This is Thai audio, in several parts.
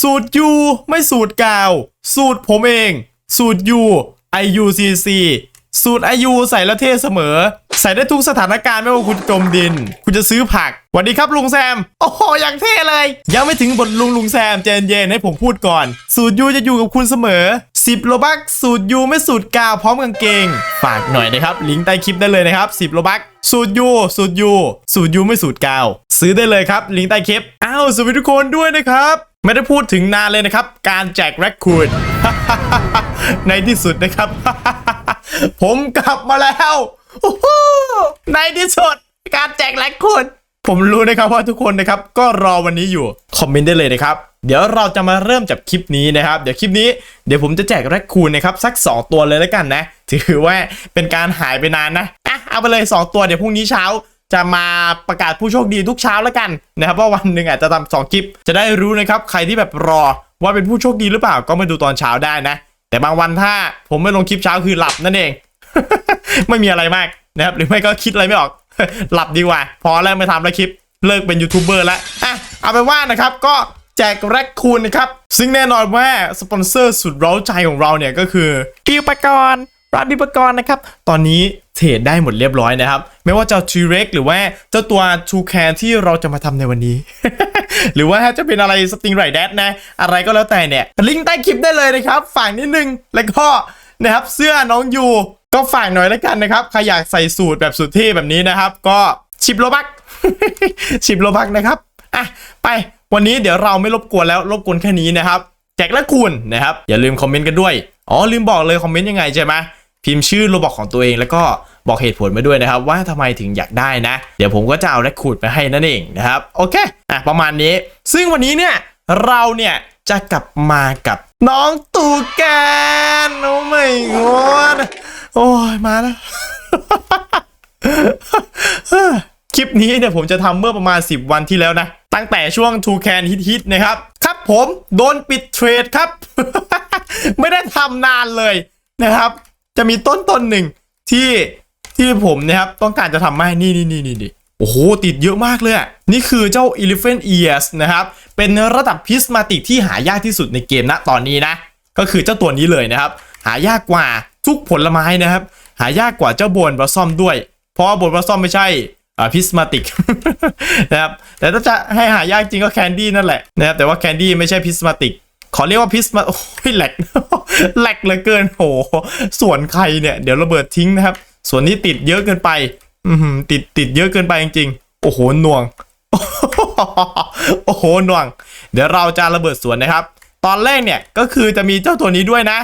สูตรยูไม่สูตรกาว สูตรผมเอง สูตรยู IUCC สูตร IU ใส่แล้วเท่เสมอ ใส่ได้ทุกสถานการณ์ไม่ว่าคุณจมดิน คุณจะซื้อผักสวัสดีครับลุงแซม โอ้โหอย่างเท่เลย ยังไม่ถึงบทลุงลุงแซมเจนเย็นให้ผมพูดก่อน สูตรยูจะอยู่กับคุณเสมอ 10 โลบักสูตรยูไม่สูตรกาวพร้อมกางเกง ฝากหน่อยนะครับลิงก์ใต้คลิปได้เลยนะครับ 10 โลบักสูตรยูสูตรยูสูตรยูไม่สูตรกาว ซื้อได้เลยครับลิงก์ใต้คลิปอ้าวสวัสดีทุกคนด้วยนะครับไม่ได้พูดถึงนานเลยนะครับ การแจกแร็คคูนในที่สุดนะครับ ผมกลับมาแล้วในที่สุดการแจกแรคคูนผมรู้นะครับว่าทุกคนนะครับก็รอวันนี้อยู่ คอมเมนต์ได้เลยนะครับ เดี๋ยวเราจะมาเริ่มจากคลิปนี้นะครับ เดี๋ยวคลิปนี้เดี๋ยวผมจะแจกแรคคูนนะครับสัก 2 ตัวเลยแล้วกันนะ ถือว่าเป็นการหายไปนานนะอะเอาไปเลย 2 ตัวเดี๋ยวพรุ่งนี้เช้า จะมาประกาศผู้โชคดีทุกเช้าแล้วกันนะครับว่าวันหนึ่งอาจจะทำสองคลิป จะได้รู้นะครับใครที่แบบรอว่าเป็นผู้โชคดีหรือเปล่าก็มาดูตอนเช้าได้นะ แต่บางวันถ้าผมไม่ลงคลิปเช้าคือหลับนั่นเอง ไม่มีอะไรมากนะครับหรือไม่ก็คิดอะไรไม่ออก หลับดีกว่า พอแล้วไม่ทำแล้วคลิปเลิกเป็นยูทูบเบอร์แล้วอะเอาไปนว่านะครับก็แจกแรคคูนนะครับ ซึ่งแน่นอนว่า สปอนเซอร์สุดเร้าใจของเราเนี่ยก็คือปิวปกรณ์ร้านปิวปกรณ์นะครับ ตอนนี้เทรดได้หมดเรียบร้อยนะครับ ไม่ว่าจะทีเร็กหรือว่าเจ้าตัวทูแคนที่เราจะมาทำในวันนี้ หรือว่าจะเป็นอะไรสติงไรแดดนะ อะไรก็แล้วแต่เนี่ยลิงก์ใต้คลิปได้เลยนะครับฝากนิดนึงแล้วก็นะครับเสื้อน้องยูก็ฝากหน่อยแล้วกันนะครับใครอยากใส่สูตรแบบสุดเท่แบบนี้นะครับ ก็ชิปโลบักชิปโลบักนะครับอะไปวันนี้เดี๋ยวเราไม่รบกวนแล้วรบกวนแค่นี้นะครับแจกและคูณนะครับอย่าลืมคอมเมนต์กันด้วยอ๋อลืมบอกเลยคอมเมนต์ยังไงใช่ไหมพิมพ์ชื่อโลบอกของตัวเองแล้วก็ บอกเหตุผลมาด้วยนะครับ ว่าทำไมถึงอยากได้นะ เดี๋ยวผมก็จะเอาแรคคูดไปให้นั่นเองนะครับ โอเคอะประมาณนี้ ซึ่งวันนี้เนี่ยเราเนี่ยจะกลับมากับน้องตูแกนโอ้ไม่งอนโอ้ยมาแล้วคลิปนี้เนี่ยผมจะทำเมื่อประมาณ 10 วันที่แล้วนะ ตั้งแต่ช่วง t ูแคนฮิตๆนะครับ ครับผมโดนปิดเทรดครับ ไม่ได้ทำนานเลยนะครับ จะมีต้นต้นหนึ่งที่ ที่ผมนะครับต้องการจะทำให้นี่นี่นี่นี่โอ้โห ติดเยอะมากเลยนี่คือเจ้า Elephant Ears นะครับ เป็นระดับพิสมาติกที่หายากที่สุดในเกมณตอนนี้นะ ก็คือเจ้าตัวนี้เลยนะครับ หายากกว่าทุกผลไม้นะครับ หายากกว่าเจ้าโบนบลอซอมด้วย เพราะว่าโบนบลอซอมไม่ใช่อ่าพิสมาติกนะครับ แต่ถ้าจะให้หายากจริงก็แคนดี้นั่นแหละนะครับ แต่ว่าแคนดี้ไม่ใช่พิสมาติกขอเรียกว่าพิสมาโอ้ยแหลกแหลกเหลือเกินโหส่วนใครเนี่ย เดี๋ยวระเบิดทิ้งนะครับ ส่วนนี้ติดเยอะเกินไป อืติดติดเยอะเกินไปจริงๆ โอ้โหหน่วง โอ้โหหน่วง เดี๋ยวเราจะระเบิดสวนนะครับ ตอนแรกเนี่ยก็คือจะมีเจ้าตัวนี้ด้วยนะ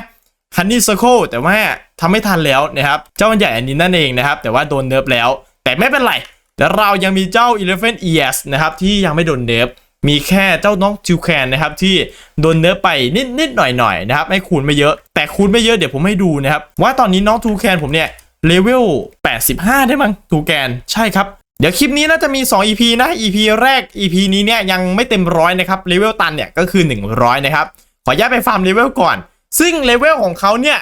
ฮันนี่ c ซ r คแต่ว่าทำไม่ทันแล้วนะครับ เจ้ามันใหญ่อันนี้นั่นเองนะครับ แต่ว่าโดนเนิร์ฟแล้ว แต่ไม่เป็นไรแต่เรายังมีเจ้า Elephant Ears นะครับ ที่ยังไม่โดนเนิร์ฟมีแค่เจ้าน้องจิวแคนนะครับ ที่โดนเนิร์ฟไปนิดนิดหน่อยหน่อยๆนะครับไม่คูณไม่เยอะ แต่คูณไม่เยอะเดี๋ยวผมให้ดูนะครับ ว่าตอนนี้น้องทูแคนผมเนี่ย เลเวล 85 ได้มั้งทูแคนใช่ครับ เดี๋ยวคลิปนี้น่าจะมี 2 EP นะ EP แรก EP นี้เนี่ยยังไม่เต็มร้อยนะครับ เลเวลตันเนี่ยก็คือ 100 นะครับ ขออนุญาตไปฟาร์มเลเวลก่อน ซึ่งเลเวลของเขาเนี่ย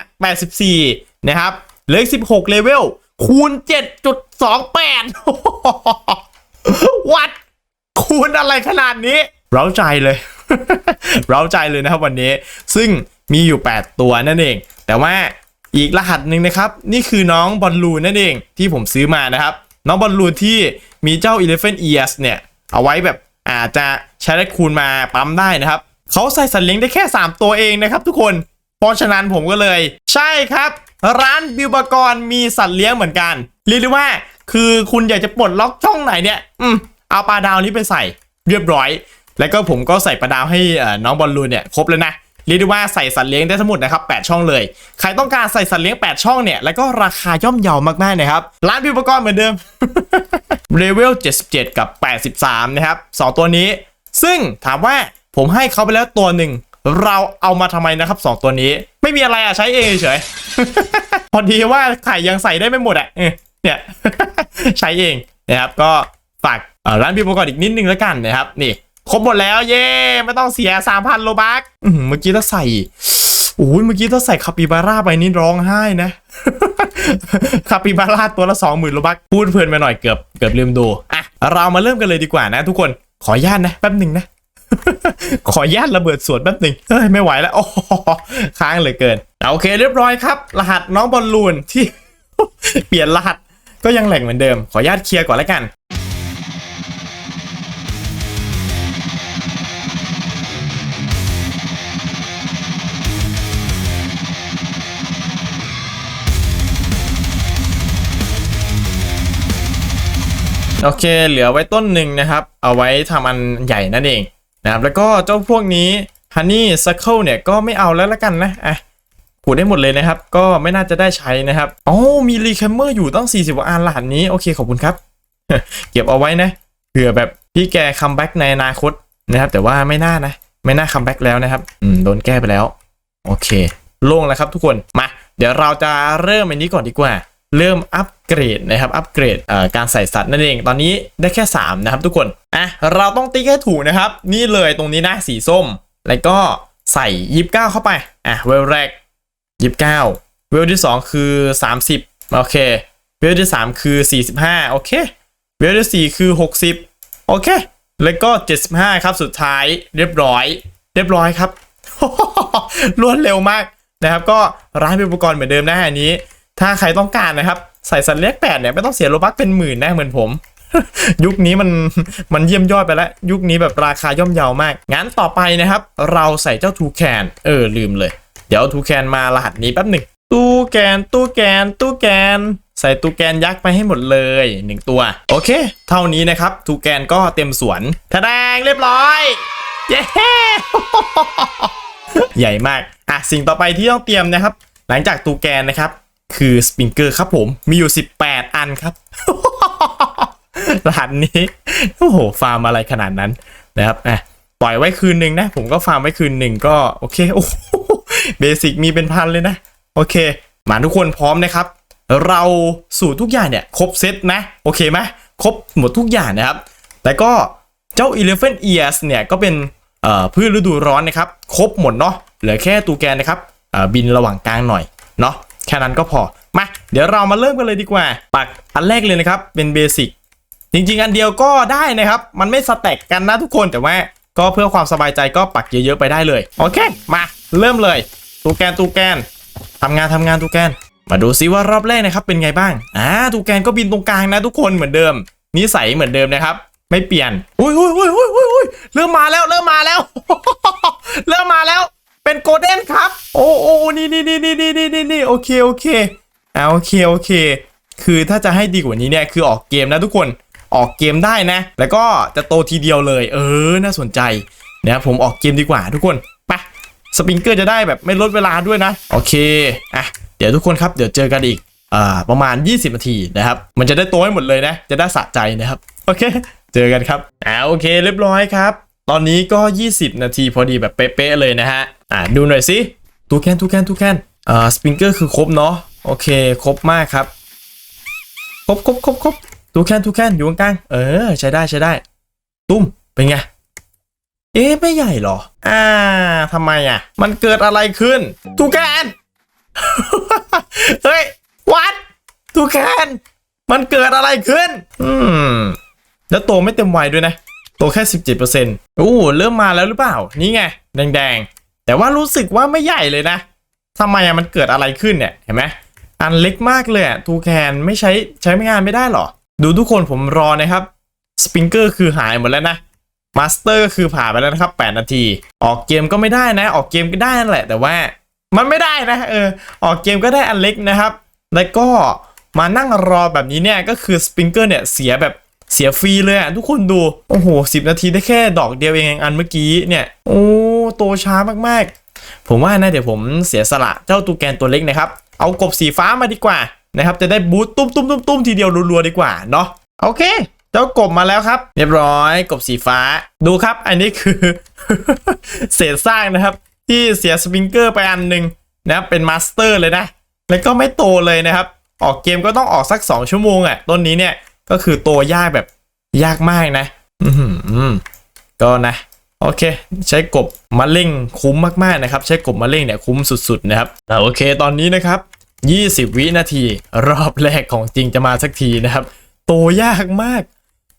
84 นะครับ เหลืออีก16 เลเวล คูณ 7.28 วัด คูณอะไรขนาดนี้ เราใจเลย เราใจเลยนะครับวันนี้ ซึ่งมีอยู่ 8 ตัวนั่นเอง แต่ว่า อีกรหัสหนึ่งนะครับ นี่คือน้องบอลลูนนั่นเองที่ผมซื้อมานะครับ น้องบอลลูนที่มีเจ้า Elephant Ears เนี่ย เอาไว้แบบอาจจะใช้ได้คูณมาปั๊มได้นะครับ เขาใส่สัตว์เลี้ยงได้แค่ 3 ตัวเองนะครับทุกคนเพราะฉะนั้นผมก็เลย ใช่ครับ ร้านบิวบกรมีสัตว์เลี้ยงเหมือนกัน เรียกได้ว่า คือคุณอยากจะปลดล็อกช่องไหนเนี่ย อืมเอาปลาดาวนี้ไปใส่เรียบร้อย แล้วก็ผมก็ใส่ปลาดาวให้น้องบอลลูนเนี่ยครบแล้วนะ เรียกได้ว่าใส่สัตว์เลี้ยงได้ทั้งหมดนะครับ8ช่องเลย ใครต้องการใส่สัตว์เลี้ยง 8 ช่องเนี่ย แล้วก็ราคาย่อมเยาวมากๆนะครับ ร้านบิวบากรเหมือนเดิมเลเวล77 กับ 83 นะครับ 2 ตัวนี้ ซึ่งถามว่าผมให้เขาไปแล้วตัวหนึ่ง เราเอามาทำไมนะครับ 2 ตัวนี้ ไม่มีอะไรอะใช้เองเฉยๆพอดีว่าไข่ยังใส่ได้ไม่หมดอะเนี่ยใช้เองนะครับก็ฝากร้านพี่ประกอบอีกนิดนึงแล้วกันนะครับนี่ ครบหมดแล้วเย่ไม่ต้องเสีย3,000โลบักเมื่อกี้ถ้าใส่โอ้ยเมื่อกี้ถ้าใส่คาปิบาร่าไปนี่ร้องไห้นะคาปิบาร่าตัวละ20,000โลบักพูดเพลินไปหน่อยเกือบเกือบลืมดูอะเรามาเริ่มกันเลยดีกว่านะ ทุกคนขอญาตนะแป๊บหนึ่งนะขอญาตระเบิดสวนแป๊บหนึ่งเฮ้ยไม่ไหวแล้วโอ้ค้างเหลือเกินเอาโอเคเรียบร้อยครับ รหัสน้องบอลลูนที่เปลี่ยนรหัสก็ยังแหล่งเหมือนเดิม ขอญาตเคลียร์ก่อนแล้วกัน โอเค เหลือไว้ต้นหนึ่งนะครับ เอาไว้ทำอันใหญ่นั่นเองนะครับ แล้วก็เจ้าพวกนี้ Honey Circle เนี่ยก็ไม่เอาแล้วละกันนะอะผูดได้หมดเลยนะครับ ก็ไม่น่าจะได้ใช้นะครับอ๋อมีรีแคมเมอร์อยู่ตั้ง 40กว่าอันรหัสนี้ โอเค ขอบคุณครับ เก็บเอาไว้นะเผื่อแบบพี่แกคัมแบ็กในอนาคตนะครับ แต่ว่าไม่น่านะ ไม่น่าคัมแบ็กแล้วนะครับ อืม โดนแก้ไปแล้ว โอเค โล่งแล้วครับทุกคน มา เดี๋ยวเราจะเริ่มอันนี้ก่อนดีกว่า เริ่มอัปเกรดนะครับ อัปเกรดการใส่สัตว์นั่นเอง ตอนนี้ได้แค่ 3 นะครับทุกคน อะ เราต้องติ๊กให้ถูกนะครับ นี่เลยตรงนี้นะสีส้ม แล้วก็ใส่ยิบเก้าเข้าไป อะ เวลแรกยิบเก้าเวลที่ 2 คือ 30 โอเค เวลที่ 3 คือ 45 โอเค เวลที่ 4 คือ 60 โอเค แล้วก็ 75 ครับ สุดท้ายเรียบร้อย เรียบร้อยครับรวดเร็วมากนะครับ ก็ร้านเป็นอุปกรณ์เหมือนเดิมนะอันนี้ ถ้าใครต้องการนะครับใส่สัตว์เลี้ยงแปดเนี่ยไม่ต้องเสียโลบักเป็นหมื่นนะเหมือนผม ยุคนี้มันมันเยี่ยมยอดไปแล้ว ยุคนี้แบบราคาย่อมเยาวมาก งั้นต่อไปนะครับ เราใส่เจ้าทูแคนเออลืมเลย เดี๋ยวทูแคนมารหัสนี้แป๊บหนึ่งตู้แกนตู้แกนตู้แกน ใส่ตู้แกนยักษ์ไปให้หมดเลยหนึ่งตัว โอเค เท่านี้นะครับทูแกนก็เต็มสวนทะแดงเรียบร้อยเย้ใหญ่มากอะสิ่งต่อไปที่ต้องเตรียมนะครับ หลังจากตูแกนนะครับ คือสปริงเกอร์ครับผมมีอยู่ 18 อันครับรหัสนี้โอ้โหฟาร์มอะไรขนาดนั้นนะครับอะปล่อยไว้คืนหนึ่งนะ ผมก็ฟาร์มไว้คืนหนึ่งก็โอเคโอ้โหเบสิกมีเป็นพันเลยนะ โอเค มาทุกคนพร้อมนะครับ เราสู่ทุกอย่างเนี่ย ครบเซตนะ โอเคไหมครบหมดทุกอย่างนะครับ แต่ก็เจ้า Elephant Ears เนี่ย ก็เป็นเอ่อพืชฤดูร้อนนะครับ ครบหมดเนาะเหลือแค่ตูแกนนะครับเอ่อบินระหว่างกลางหน่อยเนาะ แค่นั้นก็พอ มา เดี๋ยวเรามาเริ่มกันเลยดีกว่า ปักอันแรกเลยนะครับ เป็นเบสิกจริงๆ อันเดียวก็ได้นะครับ มันไม่สแต็กกันนะทุกคนแต่ว่าก็เพื่อความสบายใจก็ปักเยอะๆไปได้เลย โอเค มาเริ่มเลย ตูแกนตูแกนทำงานทำงานตูแกน มาดูซิว่ารอบแรกนะครับ เป็นไงบ้างอ่าตูแกนก็บินตรงกลางนะทุกคนเหมือนเดิมนิสัยเหมือนเดิมนะครับ ไม่เปลี่ยนอุ้ยอุ้ยอุ้ยอุ้ยอุ้ยอุ้ยเริ่มมาแล้วเริ่มมาแล้ว เริ่มมาแล้ว เป็นโกลเด้นครับ โอ้โอ้นี่นี่นี่นี่นี่นี่นี่โอเคโอเคอ่าโอเคโอเค คือถ้าจะให้ดีกว่านี้เนี่ยคือออกเกมนะทุกคนออกเกมได้นะ แล้วก็จะโตทีเดียวเลย เออ น่าสนใจนะครับผมออกเกมดีกว่าทุกคนไปสปริงเกอร์จะได้แบบไม่ลดเวลาด้วยนะ โอเคอะเดี๋ยวทุกคนครับเดี๋ยวเจอกันอีกอ่าประมาณ 20 นาทีนะครับ มันจะได้โตให้หมดเลยนะ จะได้สะใจนะครับ โอเค เจอกันครับอ่าโอเค เรียบร้อยครับ ตอนนี้ก็ 20 นาทีพอดีแบบเป๊ะๆเลยนะฮะ อ่าดูหน่อยสิตูแคนตูแคนตูแคนอ่าสปริงเกอร์คือครบเนาะโอเคครบมากครับครบครบครบครบตูแคนตูแคนอยู่กลางเออใช้ได้ใช้ได้ ตุ้มเป็นไงเอ๊ะไม่ใหญ่หรอ อ่าทำไมอะ มันเกิดอะไรขึ้นตูแคนเฮ้ยวัดตูแคนมันเกิดอะไรขึ้น อืม แล้วโตไม่เต็มวัยด้วยนะ โตแค่ 17%โอ้เริ่มมาแล้วหรือเปล่า นี่ไง แดงๆ แต่ว่ารู้สึกว่าไม่ใหญ่เลยนะทำไมมันเกิดอะไรขึ้นเนี่ยเห็นไหมอันเล็กมากเลยอะตูแคนไม่ใช้ใช้งานไม่ได้หรอ ดูทุกคนผมรอนะครับสปริงเกอร์คือหายหมดแล้วนะมาสเตอร์ก็คือผ่านไปแล้วนะครับ 8 นาที ออกเกมก็ไม่ได้นะ ออกเกมก็ได้นั่นแหละ แต่ว่ามันไม่ได้นะเออออกเกมก็ได้อันเล็กนะครับ แล้วก็มานั่งรอแบบนี้เนี่ยก็คือสปริงเกอร์เนี่ยเสียแบบเสียฟรีเลยอะทุกคนดู โอ้โห10 นาทีได้แค่ดอกเดียวเองอันเมื่อกี้เนี่ยโอ้ โตช้ามากๆ ผมว่านะเดี๋ยวผมเสียสละเจ้าตูแกนตัวเล็กนะครับ เอากบสีฟ้ามาดีกว่านะครับ จะได้บูตตุ้มตุ้มตุ้มตุ้มทีเดียวรัวๆดีกว่าเนาะโอเค เจ้ากบมาแล้วครับ เรียบร้อยกบสีฟ้า ดูครับ อันนี้คือ เศษสร้างนะครับ ที่เสียสปริงเกอร์ไปอันหนึ่งนะครับเป็นมาสเตอร์เลยนะ แล้วก็ไม่โตเลยนะครับ ออกเกมก็ต้องออกสัก 2 ชั่วโมงอะ่ะต้นนี้เนี่ยก็คือโตยากแบบยากมากนะ อือหือก็นะ โอเค ใช้กบมะเร่งคุ้มมากๆนะครับ ใช้กบมะเร่งเนี่ยคุ้มสุดๆนะครับอ่าโอเคตอนนี้นะครับ 20 วินาที รอบแรกของจริงจะมาสักทีนะครับ โตยากมาก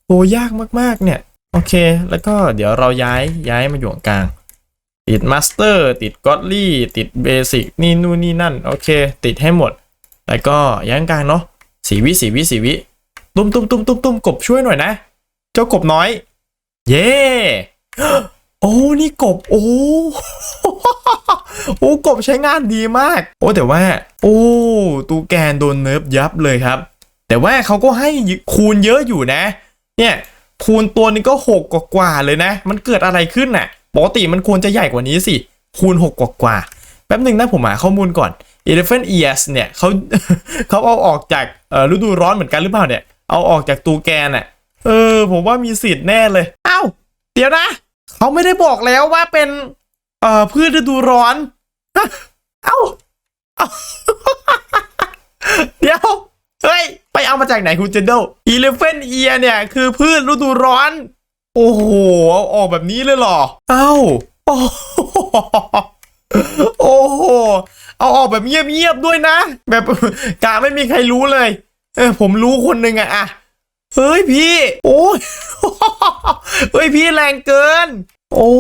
โตยากมากๆเนี่ย โอเค แล้วก็เดี๋ยวเราย้ายย้ายมาอยู่กลาง ติดมาสเตอร์ติดก็อดลี่ติดเบสิกนี่นู่นนี่นั่น โอเค ติดให้หมด แล้วก็ย้ายกลางเนาะสีวิสีวิสีวิตุ้มตุ้มตุ้มตุ้มตุ้มกบช่วยหน่อยนะ เจ้ากบน้อย เย้ โอ้นี่กบโอ้โอ้กบใช้งานดีมาก โอ้แต่ว่า โอ้ตูแกนโดนเนิร์ฟยับเลยครับ แต่ว่าเขาก็ให้คูณเยอะอยู่นะ เนี่ยคูณตัวนึงก็หกกว่าๆเลยนะ มันเกิดอะไรขึ้นน่ะปกติมันควรจะใหญ่กว่านี้สิ คูณหกกว่าๆแป๊บหนึ่งนะผมหาข้อมูลก่อน Elephant Ears เนี่ยเขาเขาเอาออกจากฤดูร้อนเหมือนกันหรือเปล่าเนี่ย เอาออกจากตูแกนอะเออ ผมว่ามีสิทธิ์แน่เลย ดี๋ยวนะ เขาไม่ได้บอกแล้วว่าเป็น เอ่อพืชฤดูร้อน เอ้า เดี๋ยว เฮ้ย ไปเอามาจากไหนคุณเจนเดลอีเลฟเฟนเอียเนี่ย คือพืชฤดูร้อน โอ้โหเอาออกแบบนี้เลยเหรอ เอ้า โอ้โหโอ้โห เอาออกแบบเงียบๆด้วยนะ แบบกาไม่มีใครรู้เลย เออ ผมรู้คนหนึ่งอะอะ เฮ้ยพี่ โอ้ยเฮ้ยพี่แรงเกิน โอ้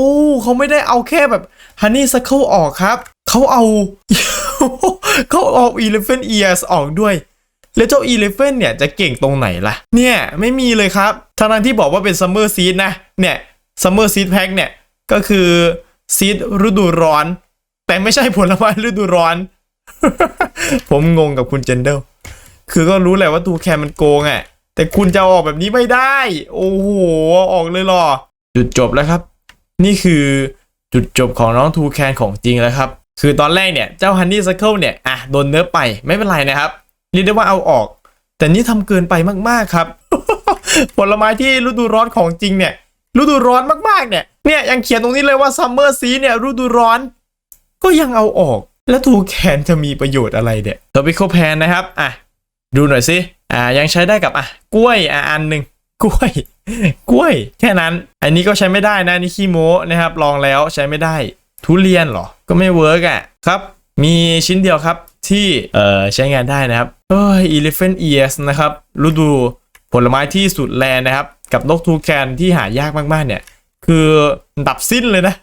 เขาไม่ได้เอาแค่แบบฮันนี่ซัคเคิลออกครับ เขาเอาเขาเอา Elephant Ears ออกด้วย แล้วเจ้า Elephant เนี่ยจะเก่งตรงไหนล่ะ เนี่ยไม่มีเลยครับทางนั้นที่บอกว่าเป็น Summer Seed นะ เนี่ย Summer Seed Pack เนี่ย ก็คือซีดฤดูร้อน แต่ไม่ใช่ผลไม้ฤดูร้อน ผมงงกับคุณเจนเดลคือก็รู้แหละว่าตูแคมันโกงอะ่ะ แต่คุณจะออกแบบนี้ไม่ได้ โอ้โห ออกเลยหรอ จุดจบแล้วครับ นี่คือจุดจบของน้องทูแคนของจริงแล้วครับ คือตอนแรกเนี่ย เจ้าฮันนี่ซัคเคิลเนี่ย อะ โดนเนื้อไปไม่เป็นไรนะครับ เรียกได้ว่าเอาออก แต่นี่ทำเกินไปมากๆครับ ผลไม้ที่ฤดูร้อนของจริงเนี่ยฤดูร้อนมากๆเนี่ย เนี่ยยังเขียนตรงนี้เลยว่าซัมเมอร์ซีเนี่ยฤดูร้อน ก็ยังเอาออก แล้วทูแคนจะมีประโยชน์อะไรเนี่ยทอปิโคแพนนะครับ อะ ดูหน่อยสิ อ่ายังใช้ได้กับอะกล้วยอะอันหนึ่งกล้วย กล้วย แค่นั้น อันนี้ก็ใช้ไม่ได้นะนี่ขี้โม้นะครับ ลองแล้วใช้ไม่ได้ ทุเรียนเหรอ ก็ไม่เวิร์กอะครับ มีชิ้นเดียวครับที่เอ่อใช้งานได้นะครับเอ้ย elephant ears นะครับฤดูผลไม้ที่สุดแลนะครับ กับนกทูแคนที่หายากมากๆ เนี่ย คือดับสิ้นเลยนะ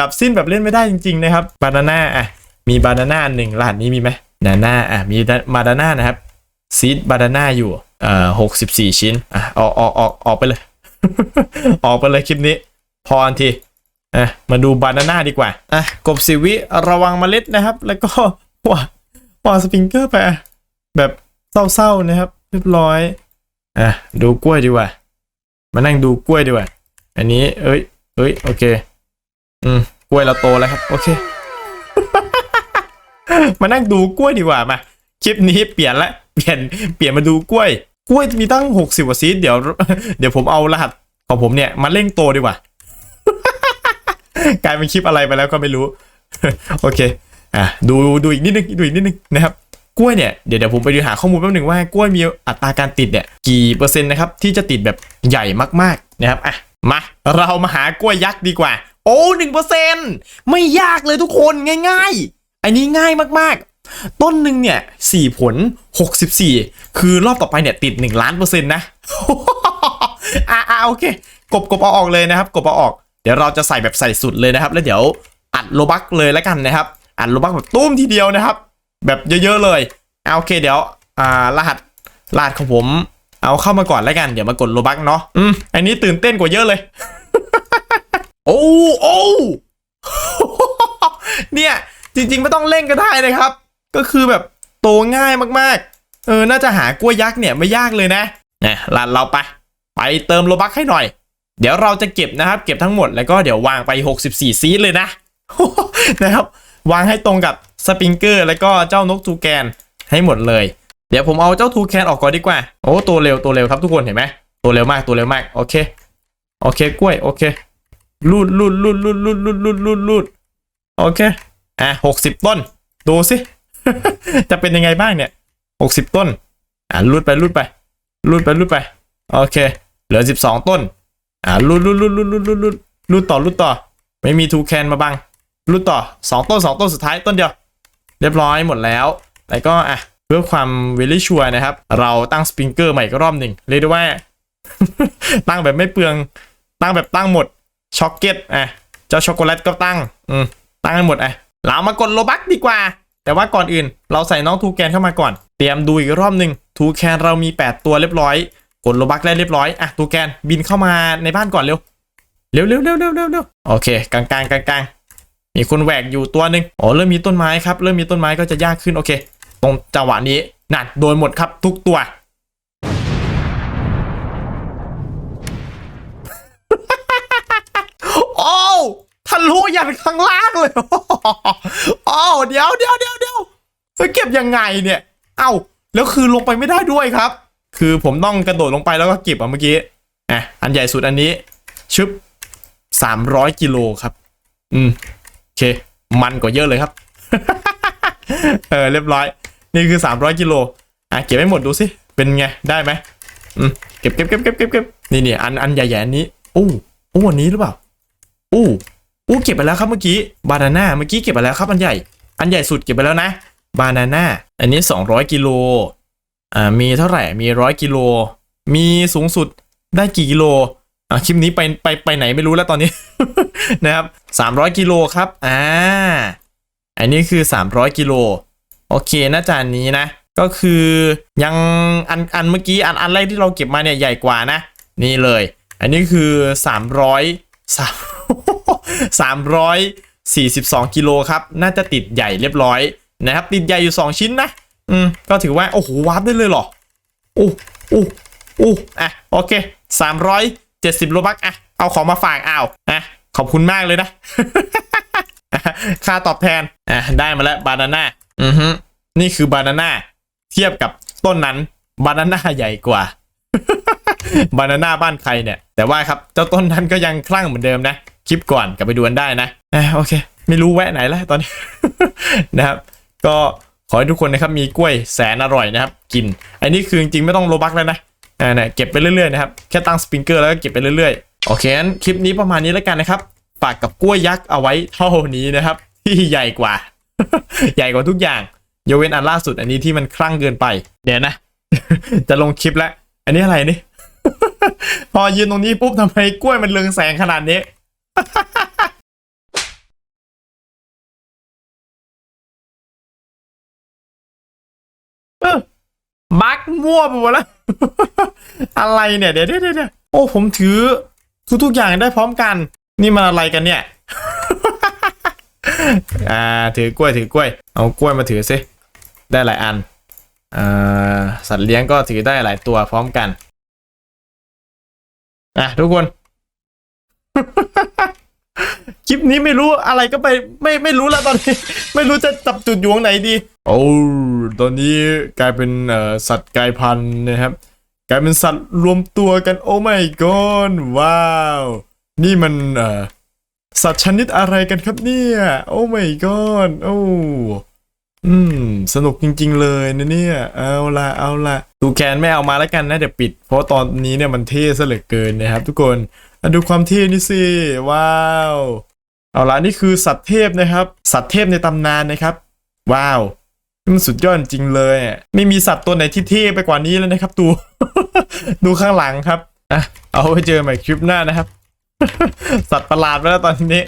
ดับสิ้นแบบเล่นไม่ได้จริง ๆ นะครับบานาน่าอะมีบานาน่าหนึ่งรหัสนี้มีไหมนาน่าอะมีมาดาน่านะครับ ซีดบานาน่าอยู่เอ่อหกสิบสี่ชิ้นอะออกออกออกออกไปเลย ออกไปเลยคลิปนี้ พออันทีอะมาดูบานาน่าดีกว่าอะกบสิวิระวังเมล็ดนะครับ แล้วก็ว่าว่าสปริงเกอร์ไปแบบเศร้าๆนะครับ เรียบร้อยอะดูกล้วยดีกว่า มานั่งดูกล้วยดีกว่า อันนี้ เอ้ยเอ้ยโอเค อืมกล้วยเราโตแล้วครับโอเค มานั่งดูกล้วยดีกว่ามาคลิปนี้เปลี่ยนละ เปลี่ยนเปลี่ยนมาดูกล้วย กล้วยมีตั้งหกสิบกว่าซีดเดี๋ยว เดี๋ยวผมเอารหัสของผมเนี่ยมาเร่งโตดีกว่า กลายเป็นคลิปอะไรไปแล้วก็ไม่รู้ โอเค อะดูดูอีกนิดนึงดูอีกนิดนึงนะครับกล้วยเนี่ยเดี๋ยวเดี๋ยวผมไปดูหาข้อมูลแป๊บหนึ่งว่ากล้วยมีอัตราการติดเนี่ยกี่เปอร์เซ็นต์นะครับที่จะติดแบบใหญ่มากๆนะครับอะมาเรามาหากล้วยยักษ์ดีกว่า โอ้หนึ่งเปอร์เซ็นต์ไม่ยากเลยทุกคนง่าย ๆ อันนี้ง่ายมากๆ ต้นหนึ่งเนี่ยสี่ผล 64 คือรอบต่อไปเนี่ยติด 1 ล้านเปอร์เซ็นต์นะอ่าโอเค กบกบเอาออกเลยนะครับ กบเอาออก เดี๋ยวเราจะใส่แบบใส่สุดเลยนะครับ แล้วเดี๋ยวอัดโลบักเลยแล้วกันนะครับ อัดโลบักแบบตุ้มทีเดียวนะครับ แบบเยอะๆเลยเอาโอเคเดี๋ยวอ่ารหัสรหัสของผม เอาเข้ามาก่อนแล้วกัน เดี๋ยวมากดโลบักเนาะ อืม อันนี้ตื่นเต้นกว่าเยอะเลย โอ้โอ้เนี่ยจริงๆไม่ต้องเล่นก็ได้นะครับ ก็คือแบบโตง่ายมากๆ เออ น่าจะหากล้วยยักษ์เนี่ยไม่ยากเลยนะนะลันเราไป ไปเติมโลบักให้หน่อย เดี๋ยวเราจะเก็บนะครับ เก็บทั้งหมดแล้วก็เดี๋ยววางไป 64 ซีดเลยนะ นะครับ วางให้ตรงกับสปริงเกอร์ แล้วก็เจ้านกทูแกนให้หมดเลย เดี๋ยวผมเอาเจ้าทูแคนออกก่อนดีกว่า โอ้ตัวเร็วตัวเร็วครับทุกคนเห็นไหมตัวเร็วมากตัวเร็วมาก โอเค โอเคกล้วย โอเคลูดลูดลูดลูดลูดลูดลูดลูดลูดโอเค อะหกสิบต้น ดูสิ จะเป็นยังไงบ้างเนี่ยหกสิบต้น อะลูดไปลูดไปลูดไปลูดไป โอเค เหลือสิบสองต้น อะลูดลูดลูดลูดลูดลูดลูดลูดต่อลูดต่อ ไม่มีทูแคนมาบังลูดต่อสองต้นสองต้นสุดท้ายต้นเดียว เรียบร้อยหมดแล้วแล้วก็อะเพื่อความเวลี่ชัวนะครับ เราตั้งสปริงเกอร์ใหม่ก็รอบหนึ่งเรียกได้ว่า ตั้งแบบไม่เปลือง ตั้งแบบตั้งหมดช็อกเก็ตอะเจ้าช็อกโกแลตก็ตั้ง อืมตั้งให้หมดอะเรามากดโลบักดีกว่า แต่ว่าก่อนอื่นเราใส่น้องทูแกนเข้ามาก่อน เตรียมดูอีกรอบหนึ่งทูแคนเรามี 8 ตัวเรียบร้อย กดโลบักได้เรียบร้อยอะทูแกนบินเข้ามาในบ้านก่อนเร็วเร็วเร็วเร็วเร็วเร็วเร็วโอเคกลางกลางกลางกลางมีคนแหวกอยู่ตัวหนึ่งอ๋อเริ่มมีต้นไม้ครับ เริ่มมีต้นไม้ก็จะยากขึ้นโอเค ตรงจังหวะนี้นั่นโดนหมดครับทุกตัว โอ้ว ทะลุยันข้างล่างเลยโอ้วเดี๋ยวเดี๋ยวเดี๋ยวเดี๋ยวเฮ้ยเก็บยังไงเนี่ย เอ้า แล้วคือลงไปไม่ได้ด้วยครับ คือผมต้องกระโดดลงไปแล้วก็เก็บอะเมื่อกี้อะอันใหญ่สุดอันนี้ ชึบสามร้อยกิโลครับ อืมโอเค มันกว่าเยอะเลยครับ เออเรียบร้อย นี่คือ300กิโลอะเก็บให้หมดดูสิ เป็นไง ได้ไหมอืมเก็บเก็บเก็บเก็บเก็บเก็บนี่นี่อันอันใหญ่ๆอันนี้อู้อู้อันนี้หรือเปล่าอู้ อู้เก็บไปแล้วครับเมื่อกี้บานาน่าเมื่อกี้เก็บไปแล้วครับอันใหญ่ อันใหญ่สุดเก็บไปแล้วนะบานาน่าอันนี้ 200 กิโลอ่ามีเท่าไหร่มีร้อยกิโล มีสูงสุดได้กี่กิโลอะคลิปนี้ไปไปไปไหนไม่รู้แล้วตอนนี้นะครับ300 กิโลครับอ่าอันนี้คือ 300 กิโลโอเคนะจานนี้นะ ก็คือยังอันอันเมื่อกี้อันอันแรกที่เราเก็บมาเนี่ยใหญ่กว่านะ นี่เลย อันนี้คือ 300 342 กิโลครับ น่าจะติดใหญ่เรียบร้อยนะครับ ติดใหญ่อยู่ 2 ชิ้นนะ อืม ก็ถือว่า โอ้โห วาร์ปได้เลยเหรอโอ้โอ้โอ้อะ โอเค 370 โลบักอะ เอาของมาฝากอ้าวอะ ขอบคุณมากเลยนะ ค่าตอบแทน อะ ได้มาแล้ว บานาน่า อือฮึนี่คือบานาน่า เทียบกับต้นนั้น บานาน่าใหญ่กว่าบานาน่าบ้านใครเนี่ย แต่ว่าครับ เจ้าต้นนั้นก็ยังคลั่งเหมือนเดิมนะ คลิปก่อนกลับไปดูกันได้นะอะโอเค ไม่รู้แวะไหนแล้วตอนนี้นะครับ ก็ขอให้ทุกคนนะครับมีกล้วยแสนอร่อยนะครับ กิน อันนี้คือจริงๆไม่ต้องโลบักแล้วนะอ่าเนี่ยเก็บไปเรื่อยๆนะครับแค่ตั้งสปริงเกอร์แล้วก็เก็บไปเรื่อยๆโอเคงั้นคลิปนี้ประมาณนี้แล้วกันนะครับฝากกับกล้วยยักษ์เอาไว้เท่านี้นะครับ ที่ใหญ่กว่า ใหญ่กว่าทุกอย่างยกเว้นอันล่าสุดอันนี้ที่มันคลั่งเกินไปเดี๋ยวนะ จะลงคลิปแล้ว อันนี้อะไรนี่ พอยืนตรงนี้ปุ๊บทำไมกล้วยมันเรืองแสงขนาดนี้ บักมั่วไปหมดแล้ว อะไรเนี่ยเดี๋ยวเดี๋ยวเดี๋ยวโอ้ผมถือ ทุกๆอย่างได้พร้อมกัน นี่มันอะไรกันเนี่ย อ่าถือกล้วยถือกล้วย เอากล้วยมาถือสิได้หลายอันอ่าสัตว์เลี้ยงก็ถือได้หลายตัวพร้อมกันอะทุกคน คลิปนี้ไม่รู้อะไรก็ไปไม่ไม่รู้แล้วตอนนี้ ไม่รู้จะจับจุดอยู่ตรงไหนดี โอ้ตอนนี้กลายเป็นสัตว์กลายพันธุ์นะครับ กลายเป็นสัตว์รวมตัวกันโอ้ไม่กอนว้าว นี่มันสัตว์ชนิดอะไรกันครับเนี่ย โอ้ไม่กอนโอ้อืม สนุกจริง ๆ เลยนะเนี่ย เอาละเอาละดูแคนไม่เอามาแล้วกันนะเดี๋ยวปิด เพราะตอนนี้เนี่ยมันเท่ซะเหลือเกินนะครับทุกคน ดูความเท่นี่สิ ว้าว เอาละนี่คือสัตว์เทพนะครับ สัตว์เทพในตำนานนะครับ ว้าว มันสุดยอดจริงเลย ไม่มีสัตว์ตัวไหนที่เท่ไปกว่านี้แล้วนะครับดู ดูข้างหลังครับอะเอาไว้เจอใหม่คลิปหน้านะครับ สัตว์ประหลาดไปแล้วตอนนี้